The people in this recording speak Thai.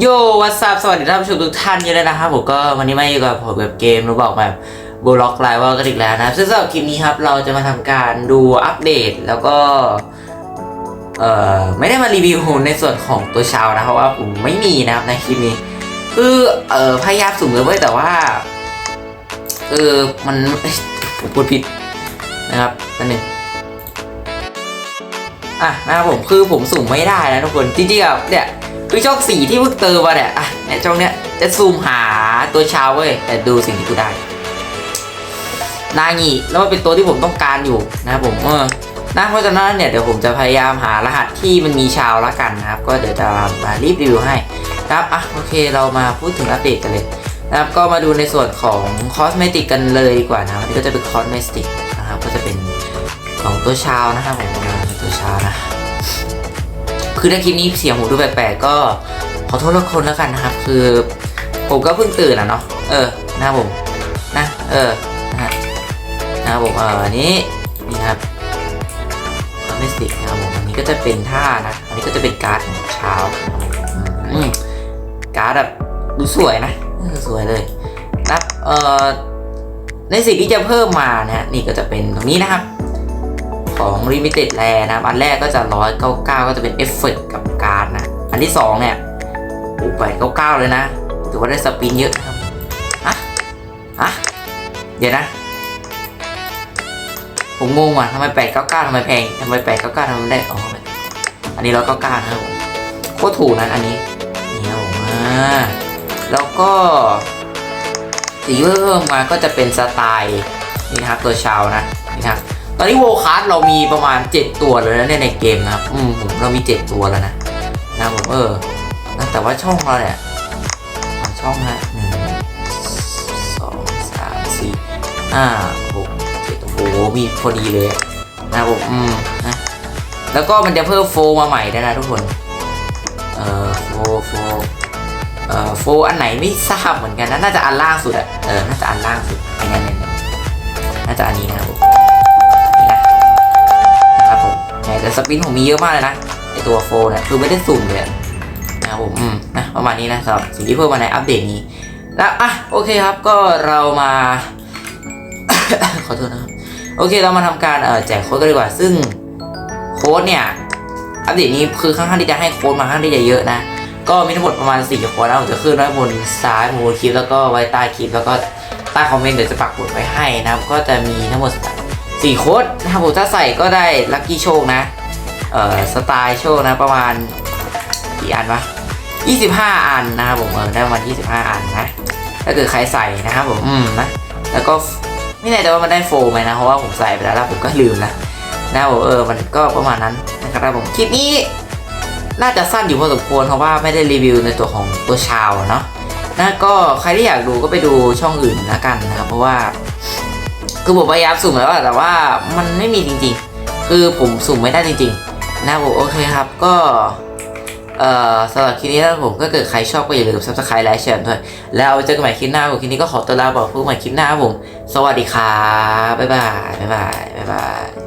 โยวัสดีสวัสดีท่านผู้ชมทุกท่านกันเลยนะครับผมก็วันนี้มาอยู่กับผมกับเกมรู้บอกแบบบล็อกไลน์ว่ากันอีกแล้วนะซึ่งสำหรับคลิปนี้ครับเราจะมาทำการดูอัปเดตแล้วก็เอ่อไม่ได้มารีวิวในส่วนของตัวชาวนะเพราะว่าผมไม่มีนะครับในคลิปนี้คือเอ่อพยายามสุ่มเลยเว้ยแต่ว่าเออมันผมพูดผิดนะครับนั่นหนึ่งอะนะครับผมคือผมสุ่มไม่ได้นะทุกคนจริงๆอะเนี่ย คือช่องสีที่เพิ่งเติมมาเนี่ยอะเนี่ยช่องเนี้ยจะซูมหาตัวชาวเว้ยแต่ดูสิ่งที่กูได้ นางีแล้วมันเป็นตัวที่ผมต้องการอยู่นะครับผมเออนะเพราะฉะนั้นเนี่ยเดี๋ยวผมจะพยายามหารหัสที่มันมีชาวละกันนะครับ ก็เดี๋ยวจะมารีบรีวิวให้นะครับอะโอเคเรามาพูดถึงอัปเดตกันเลยนะครับก็มาดูในส่วนของคอสเมติกกันเลยดีกว่านะอันนี้ก็จะเป็นคอสเมติกนะครับก็จะเป็นของตัวชาวนะครับผมอ่าเป็นตัวชาวนะ คือถ้าคลิปนี้เสียงหูดูแปลกๆก็ขอโทษทุกคนแล้วกันนะครับ คือ ผมก็เพิ่งตื่นอะเนาะเออนะครับผมนะเออนะฮะนะครับผมเอออันนี้นี่ครับคอมเมสติกนะครับผมอันนี้ก็จะเป็นท่านะ อันนี้ก็จะเป็นการ์ดของเช้าอืมการ์ดแบบดูสวยนะสวยเลยนะครับเออในสิ่งที่จะเพิ่มมานะฮะนี่ก็จะเป็นตรงนี้นะครับ ของ Limited r a r นะครับ อันแรกก็จะ 199 ก็จะเป็นเอฟเฟกกับการ์ดนะ อันที่ 2 เนี่ยโอ้แปดเก้าเก้าเลยนะถือว่าได้สปินเยอะนะครับฮะฮะเดี๋ยวนะ ผมงงว่ะทำไมแปดเก้าเก้าทำไมแพงทำไมแปดเก้าเก้าทำไมได้อ๋ออันนี้ร้อยเก้าเก้านะครับผมโคตรถูกนะอันนี้นี่ครับผมอ่าแล้วก็สีเพิ่มมาก็จะเป็นสไตล์นี่นะครับตัวชาวนะนี่นะครับ ตอนนี้โวคาร์ดเรามีประมาณ 7 ตัวเลยนะในเกมนะครับอืมผมเรามี 7 ตัวแล้วนะนะผมเออแต่ว่าช่องเราเนี่ยสองช่องนะหนึ่งสองสามสี่ห้าหกเจ็ดโอ้โหมีพอดีเลยนะผมอืมนะแล้วก็มันจะเพิ่มโฟมาใหม่ด้วยนะทุกคนเอ่อโฟโฟเอ่อโฟอันไหนไม่ทราบเหมือนกันนะน่าจะอันล่างสุดอะเออน่าจะอันล่างสุดอันนี้เนี่ยน่าจะอันนี้นะครับผม สปินผมมีเยอะมากเลยนะไอตัวโฟเนี่ยคือไม่ได้สุ่มเลยนะครับผมนะประมาณนี้นะสำหรับสิ่งที่เพิ่มมาในอัปเดตนี้ แล้วอะโอเคครับก็เรามา ขอโทษนะครับโอเคเรามาทำการเอ่อแจกโค้ดกันดีกว่า ซึ่งโค้ดเนี่ยอัปเดตนี้คือค่อนข้างที่จะให้โค้ดมาค่อนข้างที่จะเยอะนะก็มีทั้งหมดประมาณ4โค้ดนะผมจะขึ้นไว้บนซ้ายบนคลิปแล้วก็ไว้ใต้คลิปแล้วก็ใต้คอมเมนต์เดี๋ยวจะปักหมุดไว้ให้นะครับก็จะมีทั้งหมดสี่โค้ดนะครับผมถ้าใส่ก็ได้ลัคกี้โชคนะ เอ่อสไตล์โชคนะประมาณกี่อันวะ25 อันนะครับผมเออได้ประมาณ25 อันนะถ้าเกิดใครใส่นะครับผมอืมนะแล้วก็ไม่แน่ใจว่ามันได้โฟมไหมนะเพราะว่าผมใส่ไปแล้วแล้วผมก็ลืมนะนะครับผมเออมันก็ประมาณนั้นนะครับผมคลิปนี้น่าจะสั้นอยู่พอสมควรเพราะว่าไม่ได้รีวิวในตัวของตัวชาวเนาะนะก็ใครที่อยากดูก็ไปดูช่องอื่นละกันนะครับเพราะว่าคือผมพยายามสุ่มแล้วแต่ว่ามันไม่มีจริง ๆ คือผมสุ่มไม่ได้จริง ๆ นะผมโอเคครับก็เอ่อสำหรับคลิปนี้นะผมก็เกิดใครชอบก็อย่าลืม subscribe ไลค์แชร์ด้วยแล้วเจอกันใหม่คลิปหน้าผมคลิปนี้ก็ขอตัวลาบอกพวกใหม่คลิปหน้าผม สวัสดีครับบ๊ายบายบ๊ายบายบ๊ายบาย